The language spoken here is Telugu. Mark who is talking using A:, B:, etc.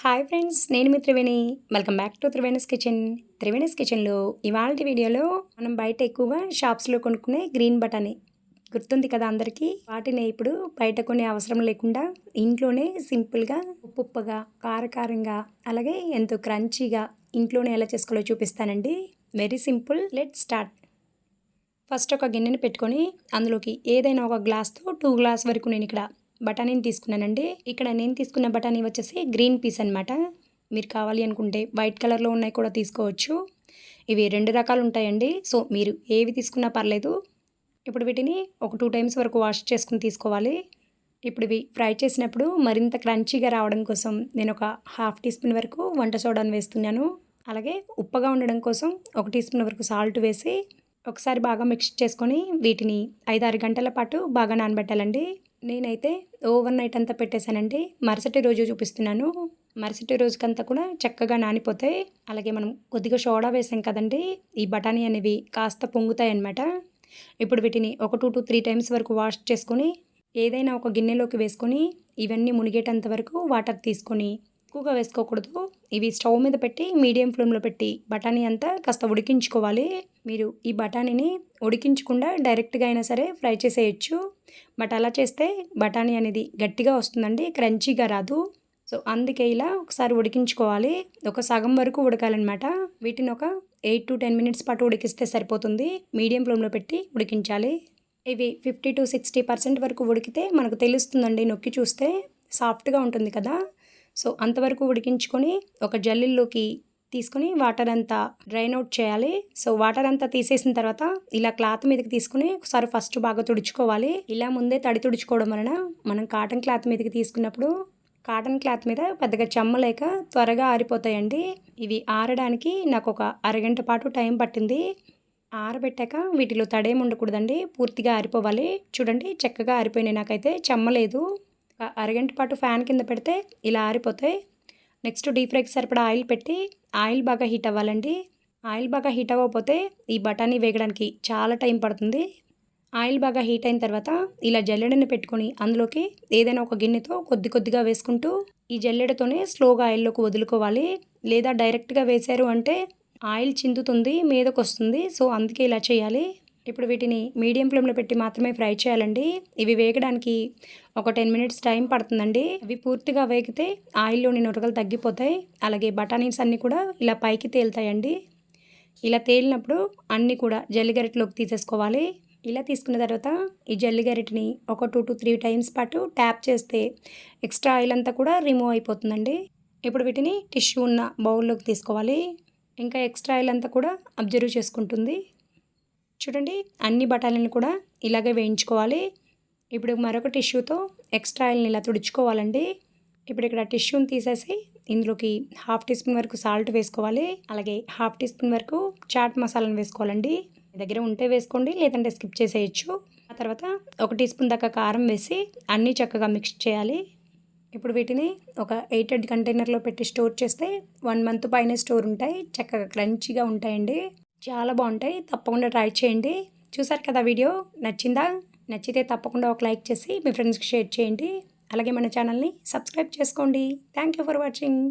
A: హాయ్ ఫ్రెండ్స్ నేను మీ Triveni. Welcome back to Triveni's kitchen Triveni's కిచెన్లో ఇవాళ వీడియోలో మనం బయట ఎక్కువగా షాప్స్లో కొనుక్కునే గ్రీన్ బటానీ గుర్తుంది కదా అందరికీ? వాటిని ఇప్పుడు బయట కొనే అవసరం లేకుండా ఇంట్లోనే సింపుల్గా ఉప్పుగా కారకారంగా అలాగే ఎంతో క్రంచీగా ఇంట్లోనే ఎలా చేసుకోవాలో చూపిస్తానండి. Very simple let start first ఒక గిన్నెని పెట్టుకొని అందులోకి ఏదైనా ఒక గ్లాస్తో టూ గ్లాస్ వరకు నేను ఇక్కడ బఠానీని తీసుకున్నానండి. ఇక్కడ నేను తీసుకున్న బఠానీ వచ్చేసి గ్రీన్ పీస్ అనమాట మీరు కావాలి అనుకుంటే వైట్ కలర్లో ఉన్నాయి కూడా తీసుకోవచ్చు. ఇవి రెండు రకాలు ఉంటాయండి. సో మీరు ఏవి తీసుకున్నా పర్లేదు. ఇప్పుడు వీటిని ఒక టూ టైమ్స్ వరకు వాష్ చేసుకుని తీసుకోవాలి. ఇప్పుడు ఇవి ఫ్రై చేసినప్పుడు మరింత క్రంచీగా రావడం కోసం నేను ఒక హాఫ్ టీ స్పూన్ వరకు వంట సోడాను వేస్తున్నాను. అలాగే ఉప్పగా ఉండడం కోసం ఒక టీ స్పూన్ వరకు సాల్ట్ వేసి ఒకసారి బాగా మిక్స్ చేసుకొని వీటిని ఐదారు గంటల పాటు బాగా నానబెట్టాలండి. నేనైతే ఓవర్ నైట్ అంతా పెట్టేశానండి. మరుసటి రోజు చూపిస్తున్నాను. మరుసటి రోజుకంతా కూడా చక్కగా నానిపోతాయి అలాగే మనం కొద్దిగా సోడా వేసాం కదండి ఈ బఠానీ అనేవి కాస్త పొంగుతాయి అన్నమాట ఇప్పుడు వీటిని ఒక టూ టు త్రీ టైమ్స్ వరకు వాష్ చేసుకొని ఏదైనా ఒక గిన్నెలోకి వేసుకొని ఇవన్నీ మునిగేటంత వరకు వాటర్ తీసుకొని ఎక్కువగా వేసుకోకూడదు. ఇవి స్టవ్ మీద పెట్టి మీడియం ఫ్లేమ్లో పెట్టి బఠానీ అంతా కాస్త ఉడికించుకోవాలి. మీరు ఈ బఠానీని ఉడికించకుండా డైరెక్ట్గా అయినా సరే ఫ్రై చేసేయచ్చు. బట్ అలా చేస్తే బఠానీ అనేది గట్టిగా వస్తుందండి క్రంచీగా రాదు. సో అందుకే ఇలా ఒకసారి ఉడికించుకోవాలి. ఒక సగం వరకు ఉడకాలన్నమాట. వీటిని ఒక ఎయిట్ టు టెన్ మినిట్స్ పాటు ఉడికిస్తే సరిపోతుంది. మీడియం ఫ్లేమ్లో పెట్టి ఉడికించాలి. ఇవి ఫిఫ్టీ టు సిక్స్టీ పర్సెంట్ వరకు ఉడికితే మనకు తెలుస్తుందండి నొక్కి చూస్తే. సాఫ్ట్గా ఉంటుంది కదా. సో అంతవరకు ఉడికించుకొని ఒక జల్లిల్లోకి తీసుకొని వాటర్ అంతా డ్రైన్ అవుట్ చేయాలి. సో వాటర్ అంతా తీసేసిన తర్వాత ఇలా క్లాత్ మీదకి తీసుకుని ఒకసారి ఫస్ట్ బాగా తుడుచుకోవాలి. ఇలా ముందే తడి తుడుచుకోవడం వలన మనం కాటన్ క్లాత్ మీదకి తీసుకున్నప్పుడు కాటన్ క్లాత్ మీద పెద్దగా చెమ్మలేక త్వరగా ఆరిపోతాయండి. ఇవి ఆరడానికి నాకు ఒక అరగంట పాటు టైం పట్టింది. ఆరబెట్టాక వీటిలో తడేం ఉండకూడదండి. పూర్తిగా ఆరిపోవాలి. చూడండి చక్కగా ఆరిపోయినాయి. నాకైతే చెమ్మలేదు అరగంట పాటు ఫ్యాన్ కింద పెడితే ఇలా ఆరిపోతాయి నెక్స్ట్ డీప్ ఫ్రైకి సరిపడా ఆయిల్ పెట్టి ఆయిల్ బాగా హీట్ అవ్వాలండి. ఆయిల్ బాగా హీట్ అవ్వకపోతే ఈ బఠానీ వేగడానికి చాలా టైం పడుతుంది. ఆయిల్ బాగా హీట్ అయిన తర్వాత ఇలా జల్లెడని పెట్టుకొని అందులోకి ఏదైనా ఒక గిన్నెతో కొద్ది కొద్దిగా వేసుకుంటూ ఈ జల్లెడతోనే స్లోగా ఆయిల్లోకి వదులుకోవాలి. లేదా డైరెక్ట్గా వేశారు అంటే ఆయిల్ చిందుతుంది మీదకు వస్తుంది సో అందుకే ఇలా చేయాలి. ఇప్పుడు వీటిని మీడియం ఫ్లేమ్లో పెట్టి మాత్రమే ఫ్రై చేయాలండి. ఇవి వేగడానికి ఒక టెన్ మినిట్స్ టైం పడుతుందండి. ఇవి పూర్తిగా వేగితే ఆయిల్లోని నురగలు తగ్గిపోతాయి. అలాగే బఠానీస్ అన్నీ కూడా ఇలా పైకి తేలుతాయండి. ఇలా తేలినప్పుడు అన్నీ కూడా జల్లిగరిటలోకి తీసేసుకోవాలి. ఇలా తీసుకున్న తర్వాత ఈ జల్లిగరిటిని ఒక టూ టు త్రీ టైమ్స్ పాటు ట్యాప్ చేస్తే ఎక్స్ట్రా ఆయిల్ అంతా కూడా రిమూవ్ అయిపోతుందండి. ఇప్పుడు వీటిని టిష్యూ ఉన్న బౌల్లోకి తీసుకోవాలి. ఇంకా ఎక్స్ట్రా ఆయిల్ అంతా కూడా అబ్జర్వ్ చేసుకుంటుంది. చూడండి అన్ని బఠానీలను కూడా ఇలాగే వేయించుకోవాలి. ఇప్పుడు మరొక టిష్యూతో ఎక్స్ట్రా ఆయిల్ని ఇలా తుడుచుకోవాలండి. ఇప్పుడు ఇక్కడ టిష్యూని తీసేసి ఇందులోకి హాఫ్ టీ స్పూన్ వరకు సాల్ట్ వేసుకోవాలి. అలాగే హాఫ్ టీ స్పూన్ వరకు చాట్ మసాలాను వేసుకోవాలండి. మీ దగ్గర ఉంటే వేసుకోండి లేదంటే స్కిప్ చేసేయచ్చు. ఆ తర్వాత ఒక టీ స్పూన్ దాకా కారం వేసి అన్నీ చక్కగా మిక్స్ చేయాలి. ఇప్పుడు వీటిని ఒక ఎయిటెడ్ కంటైనర్లో పెట్టి స్టోర్ చేస్తే వన్ మంత్ పైన స్టోర్ ఉంటాయి చక్కగా క్రంచీగా ఉంటాయండి. చాలా బాగుంటాయి. తప్పకుండా ట్రై చేయండి. చూసారు కదా వీడియో? నచ్చిందా? నచ్చితే తప్పకుండా ఒక లైక్ చేసి మీ ఫ్రెండ్స్కి షేర్ చేయండి. అలాగే మన ఛానల్ని సబ్స్క్రైబ్ చేసుకోండి. Thank you for watching.